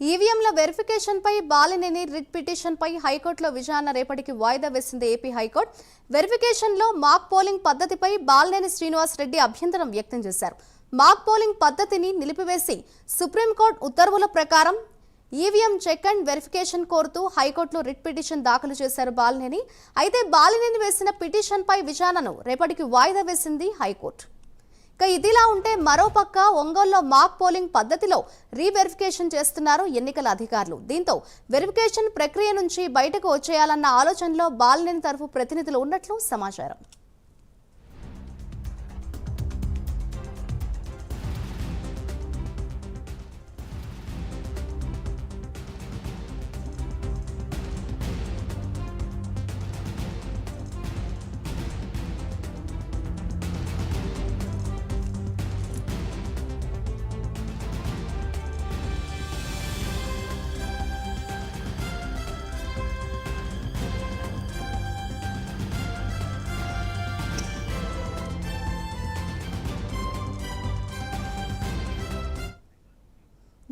ఈవీఎంల వెరిఫికేషన్పై బాలినేని రిట్ పిటిషన్పై హైకోర్టులో విచారణ రేపటికి వాయిదా వేసింది ఏపీ హైకోర్టు. వెరిఫికేషన్లో మాక్ పోలింగ్ పద్ధతిపై బాలినేని శ్రీనివాస్ రెడ్డి అభ్యంతరం వ్యక్తం చేశారు. మాక్ పోలింగ్ పద్ధతిని నిలిపివేసి సుప్రీంకోర్టు ఉత్తర్వుల ప్రకారం ఈవీఎం చెక్ అండ్ వెరిఫికేషన్ కోరుతూ హైకోర్టులో రిట్ పిటిషన్ దాఖలు చేశారు బాలినేని. అయితే బాలినేని వేసిన పిటిషన్పై విచారణను రేపటికి వాయిదా వేసింది హైకోర్టు. ఇక ఇదిలా ఉంటే మరోపక్క ఒంగోలులో మాక్ పోలింగ్ పద్ధతిలో రీవెరిఫికేషన్ చేస్తున్నారు ఎన్నికల అధికారులు. దీంతో వెరిఫికేషన్ ప్రక్రియ నుంచి బయటకు వచ్చేయాలన్న ఆలోచనలో బాలినేని తరఫు ప్రతినిధులు ఉన్నట్లు సమాచారం.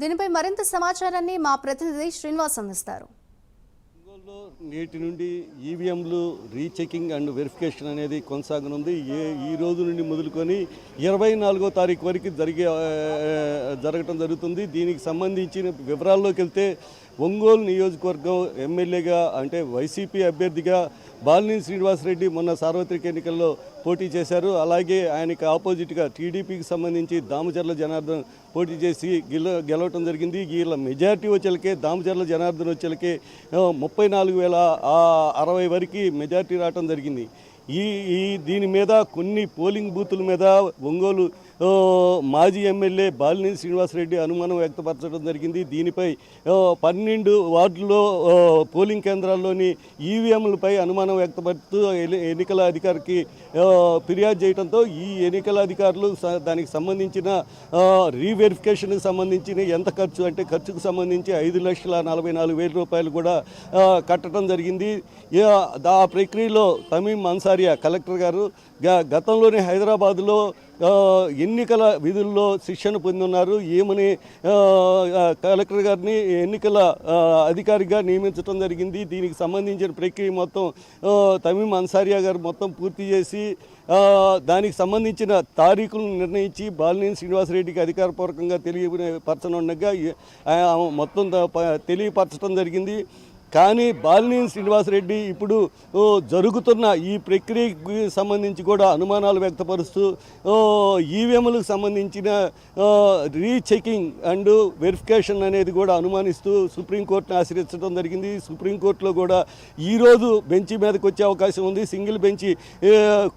దీనిపై మరింత సమాచారాన్ని మా ప్రతినిధి శ్రీనివాస్ అందిస్తారు. నేటి నుండి ఈవీఎంలు రీచెకింగ్ అండ్ వెరిఫికేషన్ అనేది కొనసాగనుంది. ఏ ఈ రోజు నుండి మొదలుకొని ఇరవై నాలుగో తారీఖు వరకు జరిగే జరగటం జరుగుతుంది. దీనికి సంబంధించిన వివరాల్లోకి వెళ్తే ఒంగోలు నియోజకవర్గం ఎమ్మెల్యేగా అంటే వైసీపీ అభ్యర్థిగా బాలినేని శ్రీనివాసరెడ్డి మొన్న సార్వత్రిక ఎన్నికల్లో పోటీ చేశారు. అలాగే ఆయనకి ఆపోజిట్గా టీడీపీకి సంబంధించి దామచర్ల జనార్దన్ పోటీ చేసి గెల గెలవటం జరిగింది. వీళ్ళ మెజార్టీ వచ్చేలకే దామచర్ల జనార్దన్ వచ్చేలకే ముప్పై నాలుగు వేల అరవై వరకు మెజార్టీ రావటం జరిగింది. ఈ ఈ దీని మీద కొన్ని పోలింగ్ బూతుల మీద ఒంగోలు మాజీ ఎమ్మెల్యే బాలినేని శ్రీనివాసరెడ్డి అనుమానం వ్యక్తపరచడం జరిగింది. దీనిపై పన్నెండు వార్డుల్లో పోలింగ్ కేంద్రాల్లోని ఈవీఎంలపై అనుమానం వ్యక్తపరుస్తూ ఎన్నికల అధికారికి ఫిర్యాదు చేయడంతో ఈ ఎన్నికల అధికారులు దానికి సంబంధించిన రీవెరిఫికేషన్కి సంబంధించిన ఎంత ఖర్చు అంటే ఖర్చుకు సంబంధించి ఐదు లక్షల నలభై నాలుగు వేల రూపాయలు కూడా కట్టడం జరిగింది. దా- ఆ ప్రక్రియలో తమీం అన్సారియా కలెక్టర్ గారు గ- గతంలోనే హైదరాబాద్లో ఎన్నికల విధుల్లో శిక్షణ పొంది ఉన్నారు ఏమని కలెక్టర్ గారిని ఎన్నికల అధికారిగా నియమించడం జరిగింది. దీనికి సంబంధించిన ప్రక్రియ మొత్తం తమీం అన్సారియా గారు మొత్తం పూర్తి చేసి దానికి సంబంధించిన తారీఖులను నిర్ణయించి బాలినేని శ్రీనివాసరెడ్డికి అధికారపూర్వకంగా తెలియపరచనుండగా మొత్తం తెలియపరచడం జరిగింది. కానీ బాలినేని శ్రీనివాసరెడ్డి ఇప్పుడు జరుగుతున్న ఈ ప్రక్రియకి సంబంధించి కూడా అనుమానాలు వ్యక్తపరుస్తూ ఈవీఎంలకు సంబంధించిన రీచెకింగ్ అండ్ వెరిఫికేషన్ అనేది కూడా అనుమానిస్తూ సుప్రీంకోర్టును ఆశ్రయించడం జరిగింది. సుప్రీంకోర్టులో కూడా ఈరోజు బెంచ్ మీదకి వచ్చే అవకాశం ఉంది. సింగిల్ బెంచ్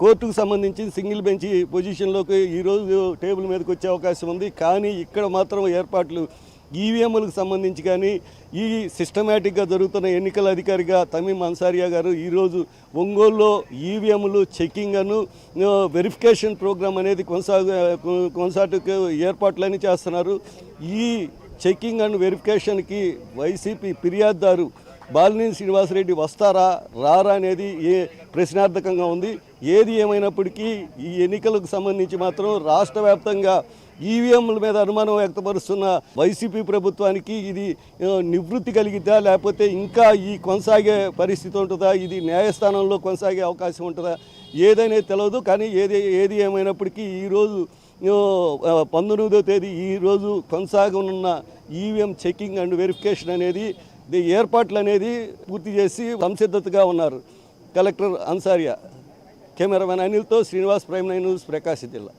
కోర్టుకు సంబంధించి సింగిల్ బెంచ్ పొజిషన్లోకి ఈరోజు టేబుల్ మీదకి వచ్చే అవకాశం ఉంది. కానీ ఇక్కడ మాత్రం ఏర్పాట్లు ఈవీఎంలకు సంబంధించి కానీ ఈ సిస్టమేటిక్గా జరుగుతున్న ఎన్నికల అధికారిగా తమీం అన్సారియా గారు ఈరోజు ఒంగోలులో ఈవీఎంలు చెక్కింగ్ అను వెరిఫికేషన్ ప్రోగ్రామ్ అనేది కొనసాగు కొనసాగుకు ఏర్పాట్లన్నీ చేస్తున్నారు. ఈ చెక్కింగ్ అండ్ వెరిఫికేషన్కి వైసీపీ ఫిర్యాదుదారు బాలినేని శ్రీనివాసరెడ్డి వస్తారా రారా అనేది ఏ ప్రశ్నార్థకంగా ఉంది. ఏది ఏమైనప్పటికీ ఈ ఎన్నికలకు సంబంధించి మాత్రం రాష్ట్ర వ్యాప్తంగా ఈవీఎంల మీద అనుమానం వ్యక్తపరుస్తున్న వైసీపీ ప్రభుత్వానికి ఇది నివృత్తి కలిగిద్దా లేకపోతే ఇంకా ఈ కొనసాగే పరిస్థితి ఉంటుందా ఇది న్యాయస్థానంలో కొనసాగే అవకాశం ఉంటుందా ఏదనేది తెలియదు కానీ ఏది ఏది ఏమైనప్పటికీ ఈరోజు పంతొమ్మిదో తేదీ ఈరోజు కొనసాగనున్న ఈవీఎం చెకింగ్ అండ్ వెరిఫికేషన్ అనేది ఏర్పాట్లు అనేది పూర్తి చేసి సంసిద్ధతగా ఉన్నారు. Collector Ansariya cameraman అనిల్తో Srinivas prime nine news Prakasam జిల్లా.